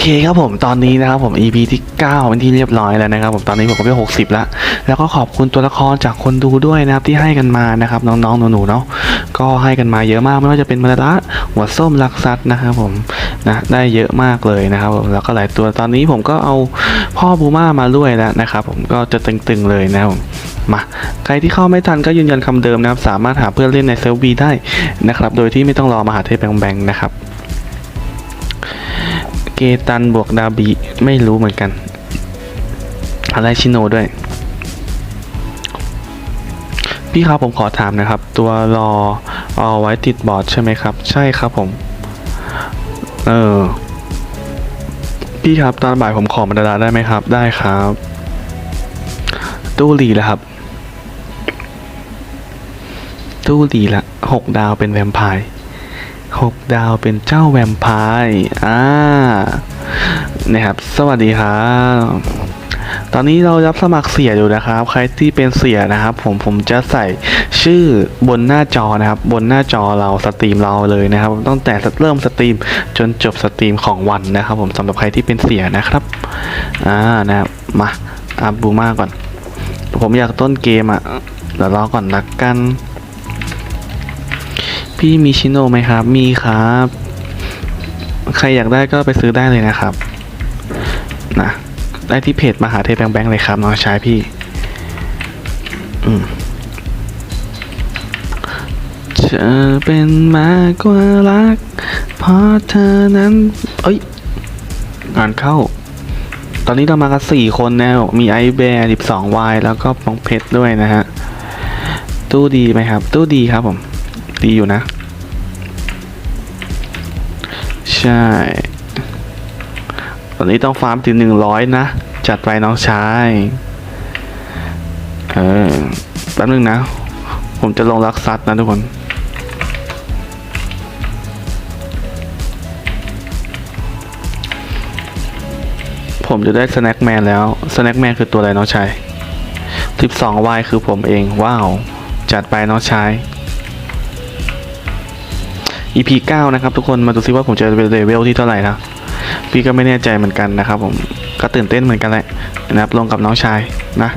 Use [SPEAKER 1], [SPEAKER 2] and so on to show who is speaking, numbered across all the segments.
[SPEAKER 1] เคครับผมตอนนี้นะครับผม EP ที่ 9 เป็นที่เรียบร้อยแล้วนะครับผมตอนนี้ผมก็ไป60 แล้ว แล้วก็ขอบคุณตัวละครจากคนดูด้วยนะครับที่ให้กันมานะครับน้องๆหนูๆเนาะก็ให้กันมาเยอะมากไม่ว่าจะเป็นมาระหัวส้มลักซัดนะครับผมนะได้เยอะมากเลยนะครับผมแล้วก็หลายตัวตอนนี้ผมก็เอาพ่อบูม่ามาด้วยแล้วนะครับผมก็จะตึงๆเลยนะครับผมมาใครที่เข้าไม่ทันก็ยืนยันคำเดิมนะครับสามารถหาเพื่อนเล่นในเซิร์ฟวีได้นะครับโดยที่ไม่ต้องรอมาหาเทพแบงค์ๆนะครับ เกตันบวกดาบีไม่รู้เหมือนกัน อะไรชิโนด้วย พี่ครับผมขอถามนะครับ ตัวรอเอาไว้ติดบอร์ดใช่ไหมครับ ใช่ครับผม เออ พี่ครับตอนบ่ายผมขอมาดาได้ไหมครับ ได้ครับ ตู้หลีแล้วครับ ตู้หลีละหกดาวเป็นแวมไพร์ หกดาวเป็นเจ้าแวมไพร์อ่านะครับ สวัสดีครับตอนนี้เรารับสมัครเสียอยู่นะครับ ใครที่เป็นเสียนะครับ ผมผมจะใส่ชื่อบนหน้าจอนะครับ บนหน้าจอเราสตรีมเราเลยนะครับตั้งแต่เริ่มสตรีมจนจบสตรีมของวันนะครับ ผมสำหรับใครที่เป็นเสียนะครับอ่านะครับมาอัพบูมาก่อน ผมอยากต้นเกมอะเดี๋ยวรอก่อนละกัน พี่มีชิโนไหมครับ มีครับ ใครอยากได้ก็ไปซื้อได้เลยนะครับ นะ ได้ที่เพจมหาเทพแบงแบงเลยครับน้องชายพี่ อืมเธอเป็นมากกว่ารัก เพราะเธอนั้น เอ้ย งานเข้า ตอนนี้เรามากันสี่คนแนวมีไอแบร์สิบสองวายแล้วก็ปองเพชรด้วยนะฮะ ตู้ดีไหมครับ ตู้ดีครับผม ดีอยู่นะ ใช่ ตอนนี้ต้องฟาร์มถึงหนึ่งร้อยนะ จัดไปน้องชาย เออ แป๊บนึงนะ ผมจะลงรักซัดนะทุกคนผมจะได้สแน็คแมนแล้ว สแน็คแมนคือตัวอะไรน้องชาย 12วายคือผมเอง ว้าว จัดไปน้องชาย EP 9 นะครับทุกคนมาดูซิว่าผมจะเป็นเลเวลที่เท่าไหร่นะพี่ก็ไม่แน่ใจเหมือนกันนะครับผมก็ตื่นเต้นเหมือนกันแหละนะครับลงกับน้องชายนะ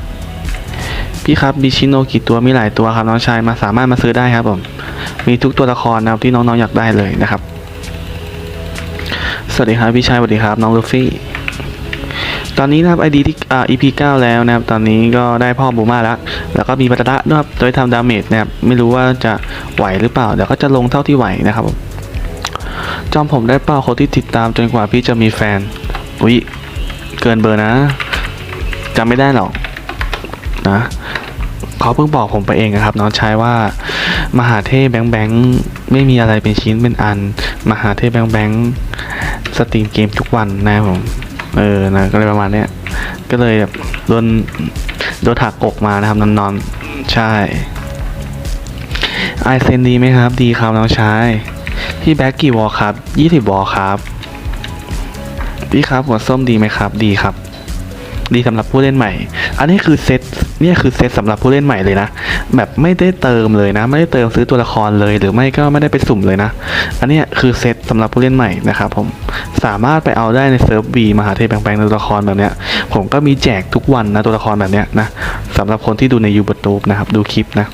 [SPEAKER 1] พี่ครับบิชิโนกี่ตัวมีหลายตัวครับน้องชายมาสามารถมาซื้อได้ครับผมมีทุกตัวละครนะครับที่น้องๆอยากได้เลยนะครับ สวัสดีครับพี่ชายสวัสดีครับน้องลูฟี่ ตอนนี้นะครับไอดีที่อ่า EP 9 แล้วนะครับ ตอนนี้ก็ได้พ่อบูมาแล้ว แล้วก็มีปัตตะด้วยครับโดยทำดาเมจนะครับ ไม่รู้ว่าจะไหวหรือเปล่า เดี๋ยวก็จะลงเท่าที่ไหวนะครับ จอมผมได้เป้าคนที่ติดตามจนกว่าพี่จะมีแฟน อุ๊ย เกินเบอร์นะจำไม่ได้หรอกนะเขาเพิ่งบอกผมไปเองนะครับน้องชายว่า มหาเทพแบงค์แบงค์ไม่มีอะไรเป็นชิ้นเป็นอัน มหาเทพแบงค์แบงค์สตรีมเกมทุกวันนะครับผม เออนะก็เลยประมาณเนี้ยก็เลยแบบโดนโดนถักอกมานะครับนอนๆใช่ไอเซนดีไหมครับ ดีครับน้องชายพี่แบ็กกี่วอลครับยี่สิบวอลครับ พี่ครับหัวส้มดีไหมครับ ดีครับ ดีสำหรับผู้เล่นใหม่ อันนี้คือเซตเนี่ยคือเซตสำหรับผู้เล่นใหม่เลยนะแบบไม่ได้เติมเลยนะ ไม่ได้เติมซื้อตัวละครเลย หรือไม่ก็ไม่ได้ไปสุ่มเลยนะ อันนี้คือเซตสำหรับผู้เล่นใหม่นะครับผมสามารถไปเอาได้ในเซิร์ฟบีมหาเทพแปลงๆตัวละครแบบเนี้ยผมก็มีแจกทุกวันนะตัวละครแบบเนี้ยนะสำหรับคนที่ดูในยูทูบนะครับดูคลิปนะ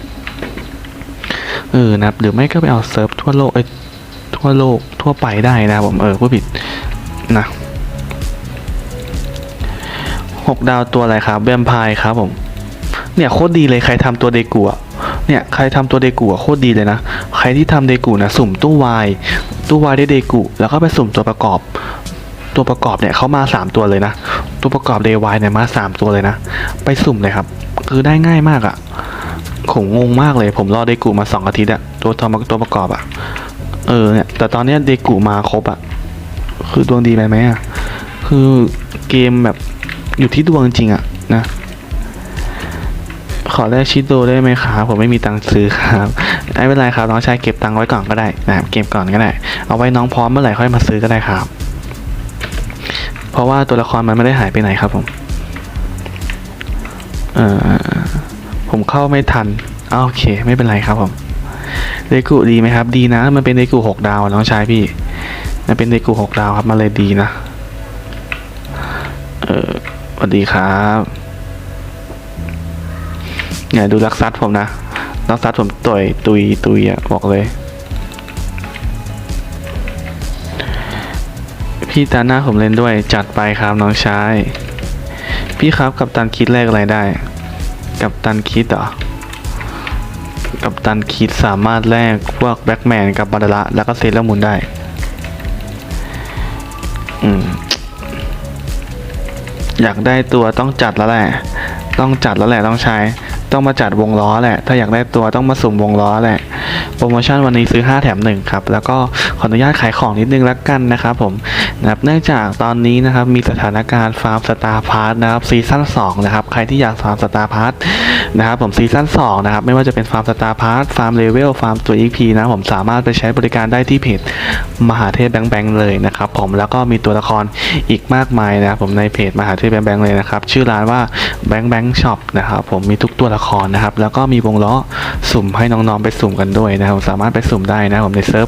[SPEAKER 1] เออนะครับหรือไม่ก็ไปเอาเซิร์ฟทั่วโลกเอ้ยทั่วโลกทั่วไปได้นะครับผมเออผู้ผิดนะ หกดาวตัวอะไรครับแวมไพร์ครับผมเนี่ยโคตรดีเลยใครทำตัวเดกูอะเนี่ยใครทำตัวเดกูอะโคตรดีเลยนะ ใครที่ทำเดกูนะสุ่มตู้วายตู้วายได้เดกูแล้วก็ไปสุ่มตัวประกอบ ตัวประกอบเนี่ยเขามาสามตัวเลยนะ ตัวประกอบเดวายเนี่ยมาสามตัวเลยนะ ไปสุ่มเลยครับ คือได้ง่ายมากอะผมงงมากเลย ผมรอเดกูมาสองอาทิตย์อะตัวทำตัวประกอบอะเออเนี่ยแต่ตอนเนี้ยเดกูมาครบอะคือดวงดีไหมไหมอะคือเกมแบบ อยู่ที่ดวงจริงอะนะ ขอแลกชิโดได้ไหมครับผมไม่มีตังค์ซื้อครับไม่เป็นไรครับน้องชายเก็บตังค์ไว้ก่อนก็ได้นะเก็บก่อนก็ได้ เอาไว้น้องพร้อมเมื่อไหร่ค่อยมาซื้อก็ได้ครับ เพราะว่าตัวละครมันไม่ได้หายไปไหนครับผมเออผมเข้าไม่ทันอโอเค ไม่เป็นไรครับผมเดกุดีไหมครับ ดีนะ มันเป็นเดกุหกดาวน้องชายพี่ มันเป็นเดกุหกดาวครับ มันเลยดีนะ เออ สวัสดีครับเนี่ยดูลักซัดผมนะลักซัดผมต่อยตุยตุยอะบอกเลย พี่ตาหน้าผมเล่นด้วยจัดไปครับน้องชาย พี่ครับกับตันคิดแรกอะไรได้ กับตันคิดเหรอกับตันคิดสามารถแลกพวกแบ็กแมนกับบาดาระแล้วก็เซเลอร์มูนได้ อืม อยากได้ตัวต้องจัดแล้วแหละ ต้องจัดแล้วแหละต้องใช้ ต้องมาจัดวงล้อแหละ ถ้าอยากได้ตัวต้องมาสุ่มวงล้อแหละ โปรโมชั่นวันนี้ซื้อ 5 แถม 1 ครับ แล้วก็ขออนุญาตขายของนิดนึงแล้วกันนะครับผมนะครับเนื่องจากตอนนี้นะครับมีสถานการณ์ฟาร์มสตาร์พาร์ทนะครับซีซั่น2นะครับ ใครที่อยากฟาร์มสตาร์พาร์ท นะครับผมซีซั่น2นะครับไม่ว่าจะเป็นฟาร์มสตาร์พาร์ทฟาร์มเลเวลฟาร์มตัว EP นะผมสามารถไปใช้บริการได้ที่เพจมหาเทพแบงแบงเลยนะครับผมแล้วก็มีตัวละครอีกมากมายนะครับผมในเพจมหาเทพแบงแบงเลยนะครับชื่อร้านว่าแบงแบงช็อปนะครับผมมีทุกตัวละครนะครับแล้วก็มีวงล้อสุ่มให้น้องๆไปสุ่มกันด้วยนะครับสามารถไปสุ่มได้นะครับผมในเซิร์ฟ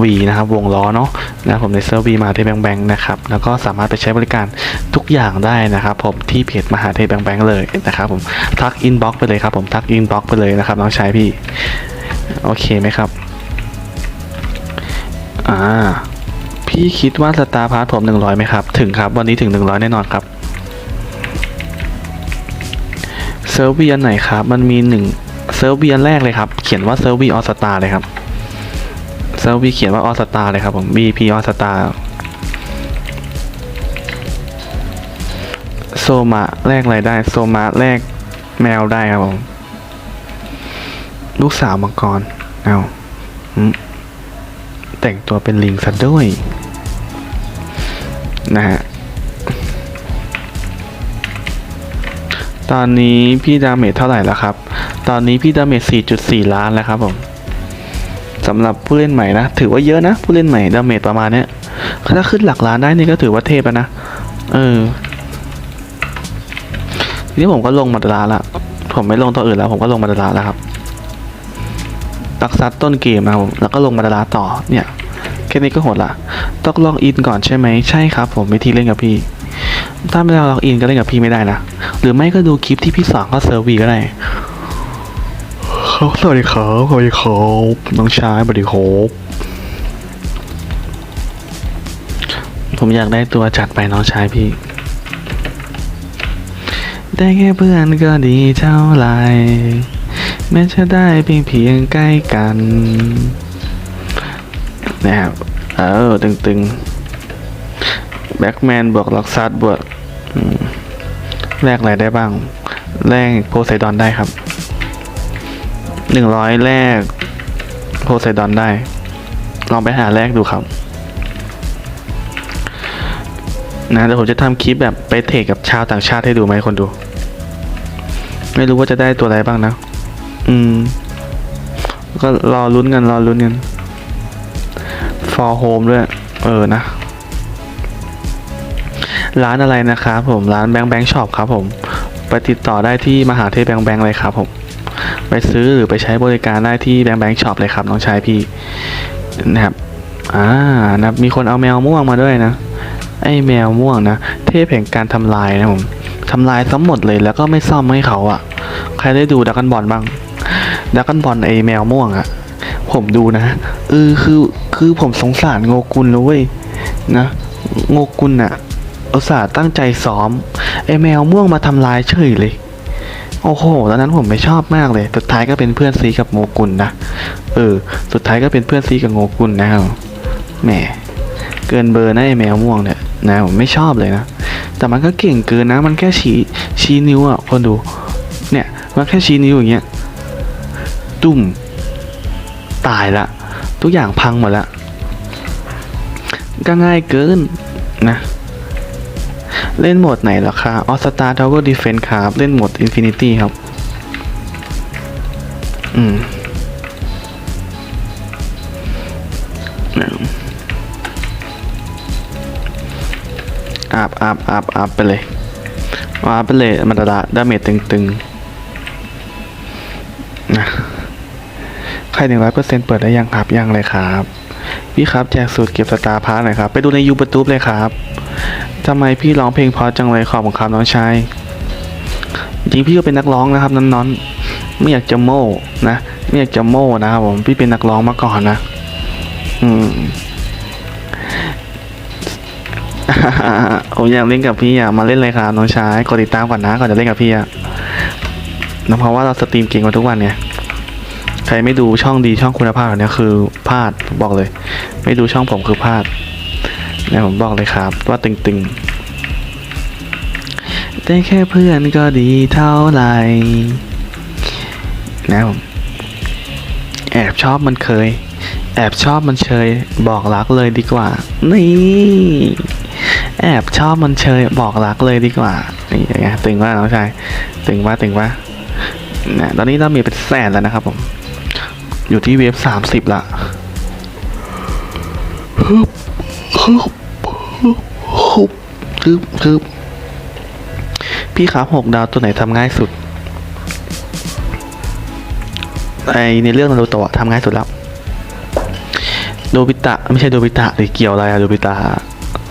[SPEAKER 1] วีนะครับวงล้อเนาะนะครับผมในเซิร์ฟวีมหาเทพแบงแบงนะครับแล้วก็สามารถไปใช้บริการทุกอย่างได้นะครับผมที่เพจมหาเทพแบงแบงเลยนะครับผมทักอินบ็อกไปเลยครับผมทักอินบ็อกไปเลยนะครับน้องชายพี่ โอเคไหมครับ อ่า พี่คิดว่าสตาร์พาร์ทผม 100ไหมครับ ถึงครับ วันนี้ถึง 100 แน่นอนครับเซิร์ฟวีอันไหนครับ มันมีหนึ่งเซิร์ฟวีอันแรกเลยครับ เขียนว่าเซิร์ฟวีออสตาเลยครับเซิร์ฟวีเขียนว่าออสตาเลยครับผม BP ออสตาโซมาแลกอะไรได้ โซมาแลก แมวได้ครับผมลูกสาวมังกรเอาแต่งตัวเป็นลิงซะด้วยนะฮะตอนนี้พี่ดาเมจเท่าไหร่แล้วครับ ตอนนี้พี่ดาเมจ 4.4 ล้านแล้วครับผมสำหรับผู้เล่นใหม่นะ ถือว่าเยอะนะ ผู้เล่นใหม่ดาเมจประมาณเนี้ยถ้าขึ้นหลักล้านได้นี่ก็ถือว่าเทพนะ เออ ทีนี้ผมก็ลงมาดาราละผมไม่ลงตัวอื่นแล้ว ผมก็ลงมาดาราแล้วครับตักซัดต้นเกมนะครับผมแล้วก็ลงมาดาราต่อเนี่ยแค่นี้ก็โหดละต้องลองอินก่อนใช่ไหมใช่ครับ ผมวิธีเล่นกับพี่ ถ้าไม่ได้ลองอินก็เล่นกับพี่ไม่ได้นะหรือไม่ก็ดูคลิปที่พี่สอนเข้าเซิร์ฟวีก็ได้ครับสวัสดีครับสวัสดีครับน้องชายสวัสดีครับผมอยากได้ตัวจัดไปน้องชายพี่ ได้แค่เพื่อนก็ดีเท่าไหรแม้จะได้เพียงเพียงใกล้กันนะครับเออตึงๆแบ็กแมนบวกล็อกซัดบวกแลกอะไรได้บ้างแลกโพไซดอนได้ครับหนึ่งร้อยแรกโพไซดอนได้ ลองไปหาแรกดูครับนะเดี๋ยวผมจะทำคลิปแบบไปเทคกับชาวต่างชาติให้ดูไหมคนดู ไม่รู้ว่าจะได้ตัวอะไรบ้างนะ อืม ก็รอลุ้นกันรอลุ้นกัน for home ด้วย เออนะ ร้านอะไรนะครับผม ร้านแบงค์แบงค์ช็อปครับผม ไปติดต่อได้ที่มหาเทพแบงค์แบงค์เลยครับผม ไปซื้อหรือไปใช้บริการได้ที่แบงค์แบงค์ช็อปเลยครับน้องชายพี่นะครับ อ่านะมีคนเอาแมวม่วงมาด้วยนะ ไอ้แมวม่วงนะ เทพแห่งการทำลายนะผมทำลายทั้งหมดเลยแล้วก็ไม่ซ่อมให้เขาอะ่ะ ใครได้ดูดักกันบอลบ้างดักกันบอลไอแมวม่วงอะผมดูนะเออคือคือผมสงสารโงกุลเลยเว้ยนะโงกุลอะอุตส่าห์ตั้งใจซ้อมไอแมวม่วงมาทำลายเฉยเลยโอ้โห ตอนนั้นผมไม่ชอบมากเลย สุดท้ายก็เป็นเพื่อนซีกับโงกุลนะ เออ สุดท้ายก็เป็นเพื่อนซีกับโงกุลนะครับแหม เกินเบอร์นะไอแมวม่วงเนี่ยนะผมไม่ชอบเลยนะ แต่มันก็เก่งเกินนะ มันแค่ชี้ชี้นิ้วอะคนดู มันแค่ชี้นิ้วอย่างเงี้ยตุ่มตายละ ทุกอย่างพังหมดละก็ง่ายเกินนะ เล่นโหมดไหนหรอคะออสตาทาวเวอร์ดีเฟนครับ เล่นโหมดอินฟินิตี้ครับ อืมอาบอาบอาบอาบไปเลยอาบไปเลยมันดาดาเมจตึงๆ นะใครหนึ่งร้อยเปอร์เซ็นต์เปิดได้ยังครับยังเลยครับพี่ครับแจกสูตรเก็บสตาร์พาร์ทหน่อยครับ ไปดูในยูทูบเลยครับทำไมพี่ร้องเพลงเพราะจังเลยขอบคุณครับน้องชายจริงๆพี่ก็เป็นนักร้องนะครับน้อนๆไม่อยากจะโม่นะไม่อยากจะโม่นะครับผมพี่เป็นนักร้องมาก่อนนะ อืมผมอยากเล่นกับพี่อยากมาเล่นเลยครับน้องชายกดติดตามก่อนนะก่อนจะเล่นกับพี่อะ นะเพราะว่าเราสตรีมเก่งกว่าทุกวันเนี่ยใครไม่ดูช่องดีช่องคุณภาพเนี้ยคือพลาดบอกเลย ไม่ดูช่องผมคือพลาดนะผมบอกเลยครับ ว่าตึงๆได้แค่เพื่อนก็ดีเท่าไหร่นะผมแอบชอบมันเคย แอบชอบมันเชย บอกรักเลยดีกว่า นี่ แอบชอบมันเชย บอกรักเลยดีกว่านี่อย่างเงี้ยตึงว่าน้องชายตึงว่าตึงว่า นะตอนนี้เรามีเป็นแสนแล้วนะครับผม อยู่ที่เวฟสามสิบละฮึบฮึบฮึบฮึบฮึบฮึบพี่ครับหกดาวตัวไหนทำง่ายสุด ไอในเรื่องนารูโตะทำง่ายสุดแล้ว โดบิตะ ไม่ใช่โดบิตะหรือเกี่ยวอะไรอะโดบิตะ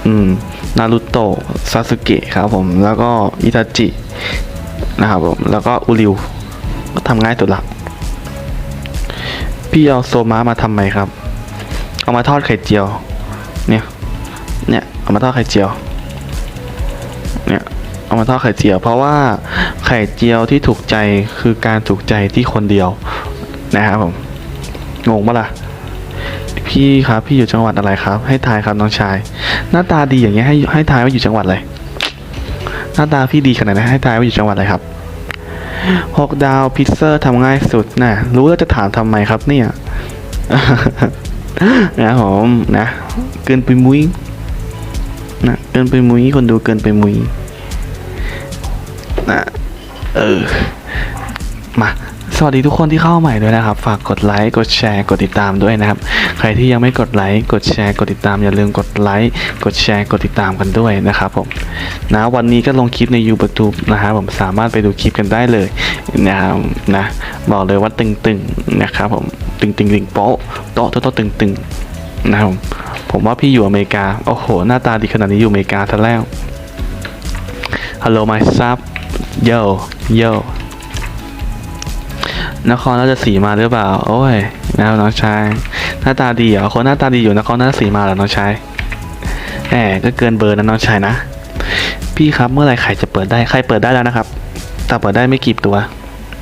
[SPEAKER 1] อืมนารูโตะซาสึเกะครับผม แล้วก็อิตาจิ นะครับผม แล้วก็อุริว ก็ทำง่ายสุดละพี่เอาโซม้ามาทำไมครับ เอามาทอดไข่เจียว เนี่ย เนี่ย เอามาทอดไข่เจียว เนี่ย เอามาทอดไข่เจียว เพราะว่าไข่เจียวที่ถูกใจคือการถูกใจที่คนเดียว นะครับผม งงปะล่ะ พี่ครับ พี่อยู่จังหวัดอะไรครับ ให้ทายครับน้องชาย หน้าตาดีอย่างเงี้ยให้ให้ทายว่าอยู่จังหวัดอะไร หน้าตาพี่ดีขนาดนั้นให้ทายว่าอยู่จังหวัดอะไรครับ หกดาวพิซซ่าทำง่ายสุดนะรู้แล้วจะถามทำไมครับเนี่ยนะผมนะ เกินไปมุ้ยนะเกินไปมุ้ยคนดูเกินไปมุ้ยนะเออมา สวัสดีทุกคนที่เข้าใหม่ด้วยนะครับ ฝากกดไลค์กดแชร์กดติดตามด้วยนะครับ ใครที่ยังไม่กดไลค์กดแชร์กดติดตามอย่าลืมกดไลค์กดแชร์กดติดตามกันด้วยนะครับผมนะวันนี้ก็ลงคลิปใน YouTube นะครับผมสามารถไปดูคลิปกันได้เลยนะครับนะบอกเลยว่าตึงๆนะครับผมตึงๆตึงโป๊ะโต๊ะโต๊ะตึงๆนะครับผมผมว่าพี่อยู่อเมริกาโอ้โหหน้าตาดีขนาดนี้อยู่อเมริกาซะแล้วฮัลโหลไมซับโยโย นครราชสีมาหรือเปล่า โอ้ยนะครับน้องชายหน้าตาดีเหรอคนหน้าตาดีอยู่นครราชสีมาเหรอน้องชายแหมก็เกินเบอร์นะน้องชายนะ พี่ครับเมื่อไหร่ไข่จะเปิดได้ไข่เปิดได้แล้วนะครับ แต่เปิดได้ไม่กี่ตัว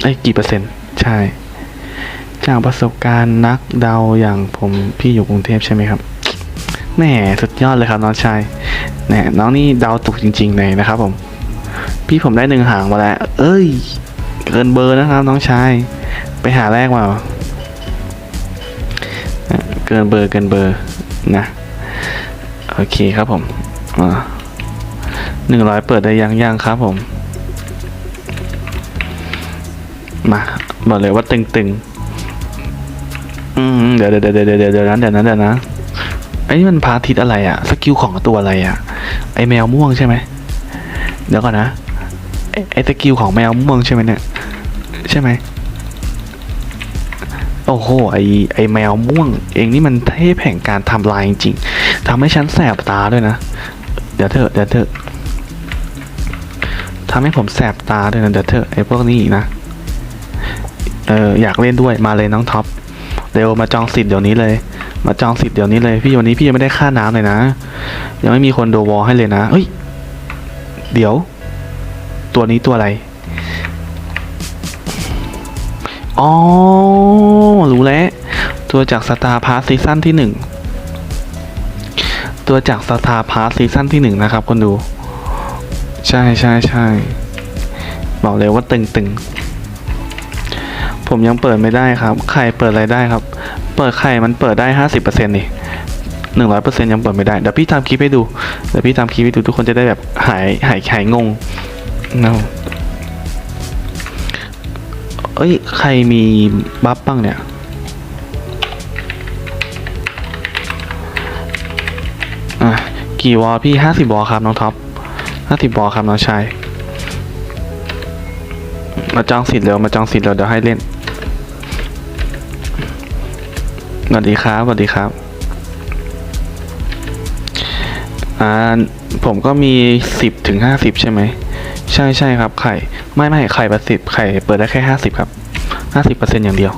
[SPEAKER 1] ไอ้กี่เปอร์เซ็นต์ใช่ จากประสบการณ์นักเดาอย่างผมพี่อยู่กรุงเทพใช่ไหมครับแหมสุดยอดเลยครับน้องชายแหมน้องนี่เดาถูกจริง ๆ เลยนะครับผม พี่ผมได้หนึ่งหางมาแล้ว เอ้ย เกินเบอร์นะครับน้องชาย ไปหาแรกมาเกินเบอร์เกินเบอร์นะ โอเคครับผมหนึ่งร้อยเปิดได้ยังยังครับผม มาบอกเลยว่าตึงๆอืมเดี๋ยวเดี๋ยวเดี๋ยวเดี๋ยวเดี๋ยวนั้นเดี๋ยวนั้นเดี๋ยวนะไอ้นี่มันพาทิตอะไรอะสกิลของตัวอะไรอะไอแมวม่วงใช่ไหมเดี๋ยวก่อนนะไอ้สกิลของแมวม่วงใช่ไหมเนี่ย ช่ไหมโอ้โห ไอไอแมวม่วง เองนี่มันเทพแห่งการทำลายจริงๆทำให้ฉันแสบตาด้วยนะ เดี๋ยวเถอะเดี๋ยวเถอะทำให้ผมแสบตาด้วยนะเดี๋ยวเถอะไอพวกนี้อีกนะ เอออยากเล่นด้วยมาเลยน้องท็อป เร็วมาจองสิทธิ์เดี๋ยวนี้เลย มาจองสิทธิ์เดี๋ยวนี้เลย พี่วันนี้พี่ยังไม่ได้ค่าน้ำเลยนะ ยังไม่มีคนดูวอลให้เลยนะ เฮ้ย เดี๋ยว ตัวนี้ตัวอะไร อ๋อ รู้แล้ว ตัวจากสตาร์พาร์ซีซั่นที่หนึ่งตัวจากสตาร์พาร์ซีซั่นที่หนึ่งนะครับคนดู ใช่ใช่ใช่บอกเลยว่าตึงตึงผมยังเปิดไม่ได้ครับ ไข่เปิดอะไรได้ครับ เปิดไข่มันเปิดได้ห้าสิบเปอร์เซ็นต์นี่หนึ่งร้อยเปอร์เซ็นต์ยังเปิดไม่ได้ เดี๋ยวพี่ทำคลิปให้ดู เดี๋ยวพี่ทำคลิปให้ดูทุกคนจะได้แบบหายหายหายงงนะครับ เอ้ย ใครมีบัฟบ้างเนี่ย อะ กี่วอลพี่ห้าสิบวอลครับน้องท็อปห้าสิบวอลครับน้องชาย มาจองสิทธิ์เร็ว มาจองสิทธิ์เร็วเดี๋ยวให้เล่น สวัสดีครับ สวัสดีครับอ่าผมก็มีสิบถึงห้าสิบใช่ไหม ใช่ใช่ครับไข่ ไม่ไม่ไข่ประสิบไข่เปิดได้แค่ห้าสิบครับห้าสิบเปอร์เซ็นอย่างเดียว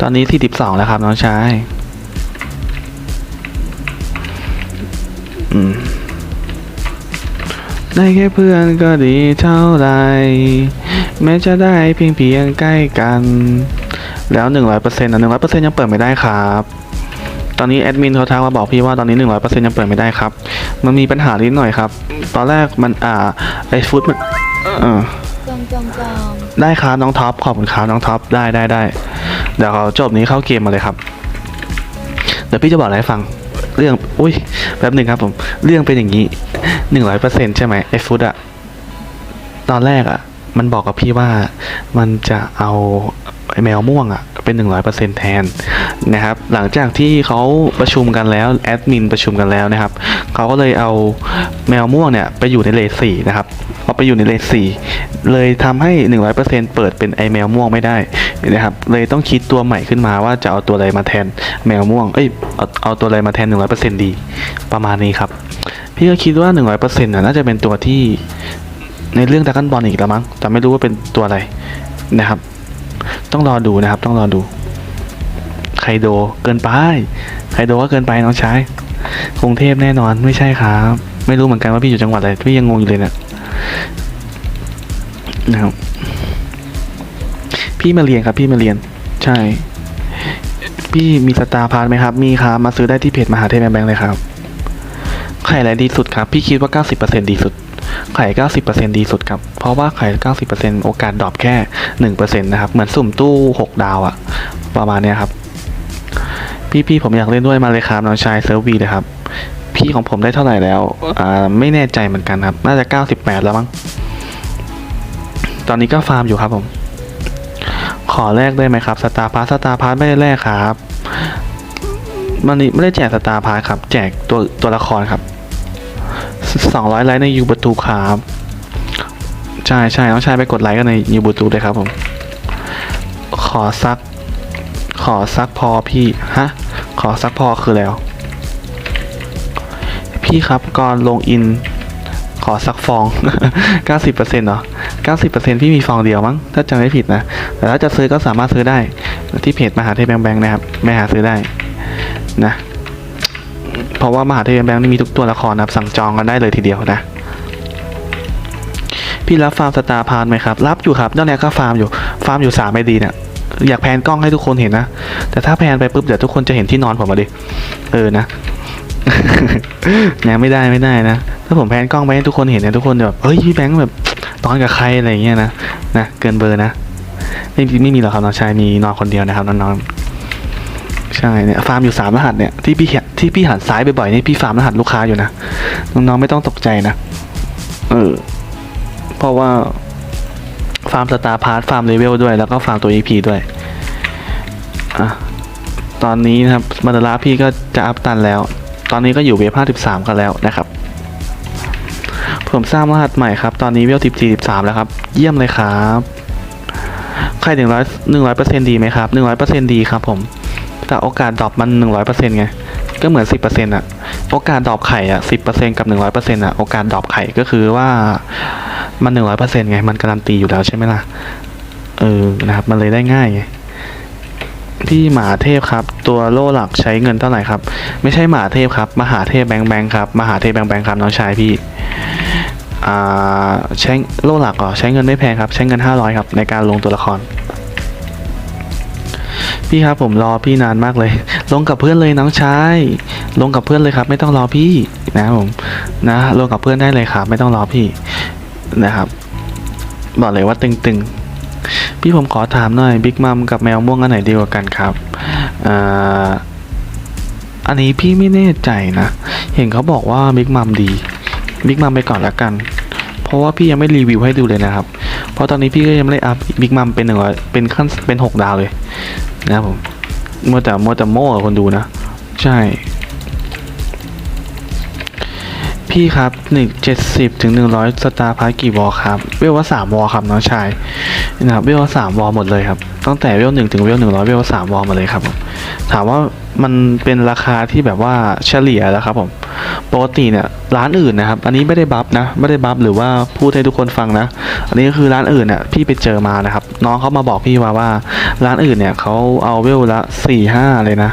[SPEAKER 1] ตอนนี้ที่สิบสองแล้วครับ น้องชายได้แค่เพื่อนก็ดีเท่าไรแม้จะได้เพียงเพียงใกล้กัน แล้วหนึ่งร้อยเปอร์เซ็นต์อะหนึ่งร้อยเปอร์เซ็นต์ยังเปิดไม่ได้ครับ ตอนนี้แอดมินเขาทักมาบอกพี่ว่าตอนนี้หนึ่งร้อยเปอร์เซ็นต์ยังเปิดไม่ได้ครับ มันมีปัญหานิดหน่อยครับ ตอนแรกมันอ่าไอฟุตมันเออ
[SPEAKER 2] จองจองจอง
[SPEAKER 1] ได้ครับน้องท็อปขอบคุณครับน้องท็อปได้ได้ได้เดี๋ยวเขาจบนี้เข้าเกมมาเลยครับ เดี๋ยวพี่จะบอกอะไรให้ฟังเรื่องอุ้ยแป๊บหนึ่งครับผมเรื่องเป็นอย่างนี้หนึ่งร้อยเปอร์เซ็นใช่ไหมไอฟุตอะตอนแรกอะมันบอกกับพี่ว่ามันจะเอาไอ แมวม่วงอะเป็นหนึ่งร้อยเปอร์เซ็นแทนนะครับ หลังจากที่เขาประชุมกันแล้วแอดมินประชุมกันแล้วนะครับเขาก็เลยเอาแมวม่วงเนี่ยไปอยู่ในเลสี่นะครับพอาไปอยู่ในเลสี่เลยทำให้หนึ่งร้อยเปอร์เซ็นเปิดเป็นไอแมวม่วงไม่ได้นะครับ เลยต้องคิดตัวใหม่ขึ้นมาว่าจะเอาตัวอะไรมาแทนแมวม่วง เอ้ยเอาเอาตัวอะไรมาแทนหนึ่งร้อยเปอร์เซ็นดี ประมาณนี้ครับ พี่ก็คิดว่าหนึ่งร้อยเปอร์เซ็นต์น่าจะเป็นตัวที่ในเรื่องดักกันบอลอีกแล้วมั้งแต่ไม่รู้ว่าเป็นตัวอะไรนะครับ ต้องรอดูนะครับ ต้องรอดู ไคโดเกินไปไคโดก็เกินไปน้องชายกรุงเทพแน่นอนไม่ใช่ครับ ไม่รู้เหมือนกันว่าพี่อยู่จังหวัดอะไรพี่ยังงงอยู่เลยเนะนะครับ พี่มาเรียนครับ พี่มาเรียน ใช่ พี่มีสตาร์พาร์ทไหมครับ มีครับมาซื้อได้ที่เพจมหาเทพแบงค์เลยครับไข่อะไรดีสุดครับ พี่คิดว่า 90%ดีสุด ไข่ 90%ดีสุดครับ เพราะว่าไข่ 90%โอกาสดรอปแค่ 1%นะครับ เหมือนสุ่มตู้ 6 ดาวอะประมาณเนี้ยครับ พี่พี่ผมอยากเล่นด้วยมาเลยครับน้องชายเซิร์ฟวีเลยครับ พี่ของผมได้เท่าไหร่แล้วอ่าไม่แน่ใจเหมือนกันครับ น่าจะ 98 แล้วมั้ง ตอนนี้ก็ฟาร์มอยู่ครับผม ขอแลกได้ไหมครับ สตาร์พาร์สตาร์พาร์ไม่ได้แลกครับ มันนี้ไม่ได้แจกสตาร์พาร์ครับ แจกตัวตัวละครครับ สองร้อยไลค์ในยูบูทูครับใช่ใช่น้องชายไปกดไลค์กันในยูบูทูเลยครับผม ขอซัก ขอซักพอพี่ ฮะ ขอซักพอคือแล้ว พี่ครับก่อนลงอิน ขอซักฟอง 90%เนาะ90%พี่มีฟองเดียวมั้ง ถ้าจำไม่ผิดนะ แต่ถ้าจะซื้อก็สามารถซื้อได้ ที่เพจมหาเทพแบงแบงค์นะครับ ไม่หาซื้อได้นะ เพราะว่ามหาเทพแบงค์นี่มีทุกตัวละครนะครับสั่งจองกันได้เลยทีเดียวนะพี่รับฟาร์มสตาร์พานไหมครับ รับอยู่ครับนั่นแหละก็ฟาร์มอยู่ ฟาร์มอยู่สามไอดีเนี่ยอยากแพนกล้องให้ทุกคนเห็นนะ แต่ถ้าแพนไปปุ๊บเดี๋ยวทุกคนจะเห็นที่นอนผมมาดิ เออนะนะไม่ได้ไม่ได้นะ ถ้าผมแพนกล้องไปให้ทุกคนเห็นเนี่ยทุกคนจะแบบเฮ้ยพี่แบงค์แบบนอนกับใครอะไรอย่างเงี้ยนะ นะเกินเบอร์นะ ไม่มีไม่มีหรอกครับน้องชายมีนอนคนเดียวนะครับน้องๆ ใช่เนี่ยฟาร์มอยู่สามรหัสเนี่ยที่พี่เห็นที่พี่หันซ้ายบ่อยๆนี่พี่ฟาร์มรหัสลูกค้าอยู่นะน้องๆไม่ต้องตกใจนะเออเพราะว่าฟาร์มสตาร์พาร์ทฟาร์มเลเวลด้วยแล้วก็ฟาร์มตัว EP ด้วยอะตอนนี้นะครับมาดาราพี่ก็จะอัพตันแล้ว ตอนนี้ก็อยู่เวฟ53กันแล้วนะครับ ผมสร้างรหัสใหม่ครับ ตอนนี้เวล14 13แล้วครับ เยี่ยมเลยครับ ใครหนึ่งร้อยหนึ่งร้อยเปอร์เซ็นดีไหมครับหนึ่งร้อยเปอร์เซ็นดีครับผม แต่โอกาสดรอปมันหนึ่งร้อยเปอร์เซ็นไง ก็เหมือนสิบเปอร์เซ็นอะโอกาสดรอปไข่อะสิบเปอร์เซ็นกับหนึ่งร้อยเปอร์เซ็นอะโอกาสดรอปไข่ก็คือว่ามันหนึ่งร้อยเปอร์เซ็นไง มันการันตีอยู่แล้วใช่ไหมล่ะ เออ นะครับ มันเลยได้ง่ายไงพี่หมาเทพครับ ตัวโล่หลักใช้เงินเท่าไหร่ครับ ไม่ใช่หมาเทพครับ มหาเทพแบงค์แบงค์ครับ มหาเทพแบงค์แบงค์ครับน้องชายพี่อ่าใช้โล่หลักเหรอใช้เงินไม่แพงครับ ใช้เงินห้าร้อยครับ ในการลงตัวละคร พี่ครับผมรอพี่นานมากเลย ลงกับเพื่อนเลยน้องชายลงกับเพื่อนเลยครับ ไม่ต้องรอพี่นะผมนะ ลงกับเพื่อนได้เลยครับ ไม่ต้องรอพี่นะครับ บอกเลยว่าตึงๆ พี่ผมขอถามหน่อยบิ๊กมัมกับแมวม่วงอันไหนดีกว่ากันครับอ่าอันนี้พี่ไม่แน่ใจนะ เห็นเขาบอกว่าบิ๊กมัมดีบิ๊กมัมไปก่อนละกัน เพราะว่าพี่ยังไม่รีวิวให้ดูเลยนะครับ เพราะตอนนี้พี่ก็ยังไม่ได้อัพบิ๊กมัมเป็นหนึ่งเป็นขั้นเป็นหกดาวเลย นะครับผมมัวแต่มัวแต่โม่คนดูนะ ใช่ พี่ครับหนึ่งเจ็ดสิบถึงหนึ่งร้อยสตาร์พาร์กี่วอลครับเวลว่าสามวอลครับน้องชายนะครับเวลว่าสามวอลหมดเลยครับตั้งแต่เวลหนึ่งถึงเวลหนึ่งร้อยเวลสามวอลหมดเลยครับ ถามว่ามันเป็นราคาที่แบบว่าเฉลี่ยแล้วครับผม ปกติเนี่ยร้านอื่นนะครับ อันนี้ไม่ได้บัฟนะ ไม่ได้บัฟหรือว่าพูดให้ทุกคนฟังนะ อันนี้ก็คือร้านอื่นเนี่ยพี่ไปเจอมานะครับ น้องเขามาบอกพี่ว่าว่า ร้านอื่นเนี่ยเขาเอาเวลละสี่ห้าเลยนะ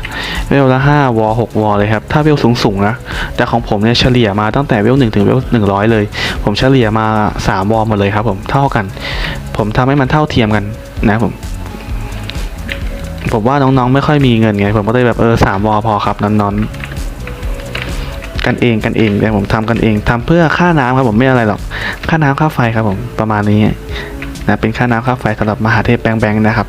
[SPEAKER 1] เวลละห้าวอหกวอเลยครับ ถ้าเวลสูงสูงนะ แต่ของผมเนี่ยเฉลี่ยมาตั้งแต่เวลหนึ่งถึงเวลหนึ่งร้อยเลย ผมเฉลี่ยมาสามวอหมดเลยครับ ผมเท่ากัน ผมทำให้มันเท่าเทียมกันนะผมผมว่าน้องๆไม่ค่อยมีเงินไง ผมก็เลยแบบเออสามวอพอครับนอนๆ กันเองกันเองแต่ผมทำกันเองทำเพื่อค่าน้ำครับผมไม่อะไรหรอก ค่าน้ำค่าไฟครับผมประมาณนี้นะเป็นค่าน้ำค่าไฟสำหรับมหาเทพแบงแบงนะครับ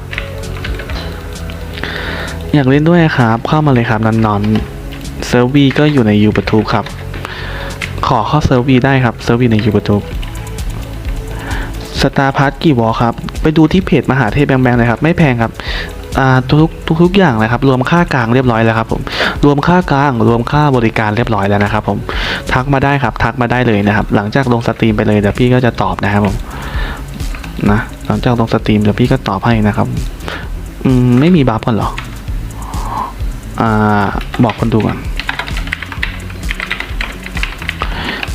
[SPEAKER 1] อยากเล่นด้วยครับ เข้ามาเลยครับนอนๆเซิร์ฟวีก็อยู่ในยูทูบครับ ขอเข้าเซิร์ฟวีได้ครับเซิร์ฟวีในยูทูบสตาร์พัทกี่วอลครับ ไปดูที่เพจมหาเทพแบงแบงเลยครับ ไม่แพงครับ ทุกทุกทุกอย่างเลยครับรวมค่ากลางเรียบร้อยแล้วครับผมรวมค่ากลางรวมค่าบริการเรียบร้อยแล้วนะครับผมทักมาได้ครับทักมาได้เลยนะครับหลังจากลงสตรีมไปเลยเดี๋ยวพี่ก็จะตอบนะครับผมนะหลังจากลงสตรีมเดี๋ยวพี่ก็ตอบให้นะครับอืมไม่มีบัฟก่อนหรออ่าบอกคนดูก่อน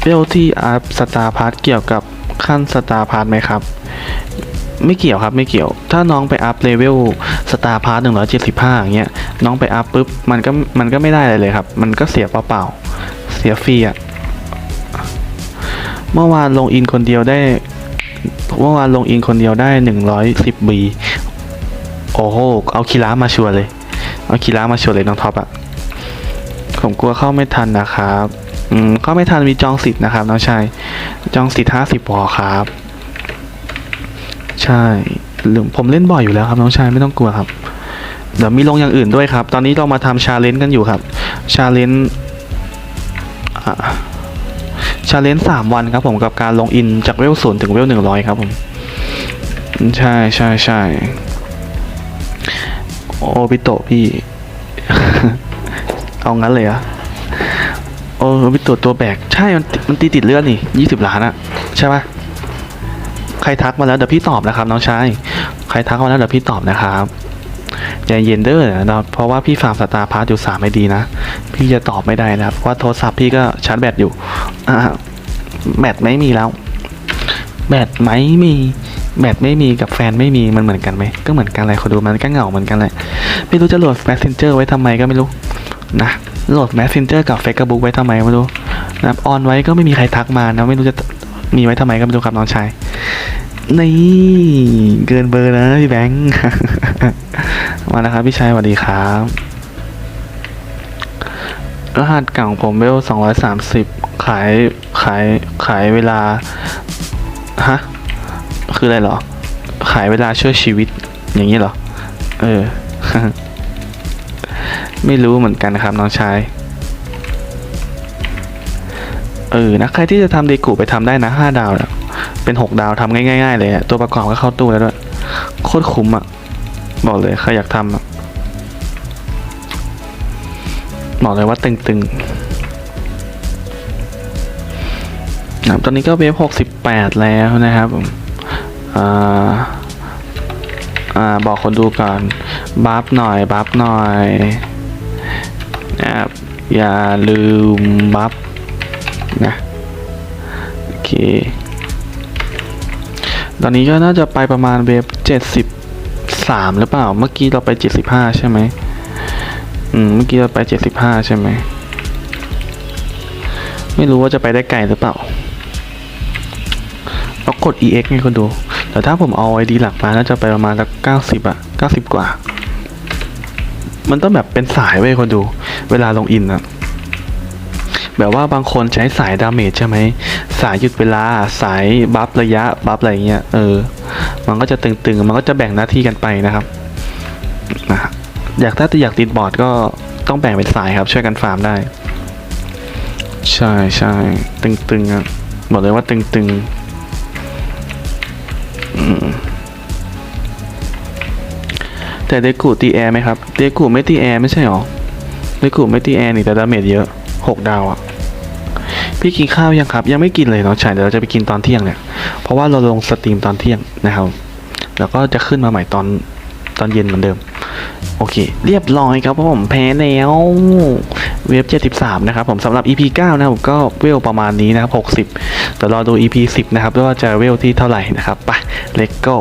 [SPEAKER 1] เวลที่อัพสตาร์พาร์ทเกี่ยวกับขั้นสตาร์พาร์ทไหมครับ ไม่เกี่ยวครับไม่เกี่ยว ถ้าน้องไปอัพเลเวล สตาร์พาร์ทหนึ่งร้อยเจ็ดสิบห้าอย่างเงี้ยน้องไปอัพปุ๊บมันก็มันก็ไม่ได้อะไรเลยครับ มันก็เสียเปล่าๆเสียฟรีอะเมื่อวานลงอินคนเดียวได้เมื่อวานลงอินคนเดียวได้หนึ่งร้อยสิบบีโอ้โหเอาคีรามาชัวร์เลย เอาคีรามาชัวร์เลยน้องท็อปอะผมกลัวเข้าไม่ทันนะครับอืมเข้าไม่ทันมีจองสิทธิ์นะครับน้องชายจองสิทธิ์ห้าสิบวอครับ ใช่ ผมเล่นบ่อยอยู่แล้วครับน้องชายไม่ต้องกลัวครับ เดี๋ยวมีลงอย่างอื่นด้วยครับ ตอนนี้เรามาทำชาเลนจ์กันอยู่ครับชาเลนจ์ชาเลนจ์สามวันครับผมกับการลงอินจากเวลศูนย์ถึงเวลหนึ่งร้อยครับผม ใช่ใช่ใช่โอปิโตะพี่ เอางั้นเลยอะโอปิโตะตัวแบก ใช่ มันมันตีติดเลือดนี่ยี่สิบล้านอะใช่ปะใครทักมาแล้วเดี๋ยวพี่ตอบนะครับน้องชาย ใครทักมาแล้วเดี๋ยวพี่ตอบนะครับใจเย็นเด้อนะเพราะว่าพี่ฟาร์มสตาร์พาร์ทอยู่สามไม่ดีนะ พี่จะตอบไม่ได้นะครับว่าโทรศัพท์พี่ก็ชาร์จแบตอยู่อ่าแบตไม่มีแล้ว แบตไม่มีแบตไม่มีกับแฟนไม่มีมันเหมือนกันไหมก็เหมือนกันเลยคนดูมันก็เหงาเหมือนกันเลยไม่รู้จะโหลด Messenger ไว้ทำไมก็ไม่รู้นะโหลด Messenger กับ Facebook ไว้ทำไมไม่รู้นะออนไว้ก็ไม่มีใครทักมานะไม่รู้จะมีไว้ทำไมก็ไม่รู้ครับน้องชาย นี่เกินเบอร์นะพี่แบงค์ มาแล้วครับพี่ชายสวัสดีครับ รหัสเก่าของผมเวลสองร้อยสามสิบขายขายขายเวลา ฮะ คืออะไรเหรอ ขายเวลาช่วยชีวิตอย่างนี้เหรอ เออ ไม่รู้เหมือนกันนะครับน้องชายเออนะใครที่จะทำเดกุไปทำได้นะห้าดาวนะ เป็นหกดาวทำง่ายๆ เลยอะตัวประกอบก็เข้าตู้แล้วด้วย โคตรคุ้มอะบอกเลยใครอยากทำอะบอกเลยว่าตึงๆนะตอนนี้ก็เวฟหกสิบแปดแล้วนะครับผมอ่าอ่าบอกคนดูก่อนบัฟหน่อยบัฟหน่อยนะครับอย่าลืมบัฟนะโอเค ตอนนี้ก็น่าจะไปประมาณเวฟเจ็ดสิบสามหรือเปล่า เมื่อกี้เราไปเจ็ดสิบห้าใช่ไหมอืม เมื่อกี้เราไปเจ็ดสิบห้าใช่ไหม ไม่รู้ว่าจะไปได้ไกลหรือเปล่าเรากด EX ไงคนดู แต่ถ้าผมเอา ID หลักมา น่าจะไปประมาณสักเก้าสิบอะเก้าสิบกว่า มันต้องแบบเป็นสายเว้ยคนดู เวลาลงอินอะแบบว่าบางคนใช้สายดาเมจใช่ไหม สายหยุดเวลาสายบัฟระยะบัฟอะไรเงี้ยเออ มันก็จะตึงๆ มันก็จะแบ่งหน้าที่กันไปนะครับนะอยากถ้าอยากติดบอร์ดก็ต้องแบ่งเป็นสายครับ ช่วยกันฟาร์มได้ ใช่ใช่ตึงๆอะบอกเลยว่าตึงๆแต่เดกูตีแอร์ไหมครับเดกูไม่ตีแอร์ไม่ใช่หรอเดกูไม่ตีแอร์นี่แต่ดาเมจเยอะหกดาวอะ พี่กินข้าวยังครับ ยังไม่กินเลยเนาะใช่เดี๋ยวเราจะไปกินตอนเที่ยงเนี่ยเพราะว่าเราลงสตรีมตอนเที่ยงนะครับ แล้วก็จะขึ้นมาใหม่ตอนตอนเย็นเหมือนเดิม โอเค เรียบร้อยครับผมแพ้แล้วเวฟ73 นะครับผมสำหรับ EP 9 นะผมก็เวลประมาณนี้นะครับ60แต่รอดู EP 10 นะครับว่าจะเวลที่เท่าไหร่นะครับไปเลโก้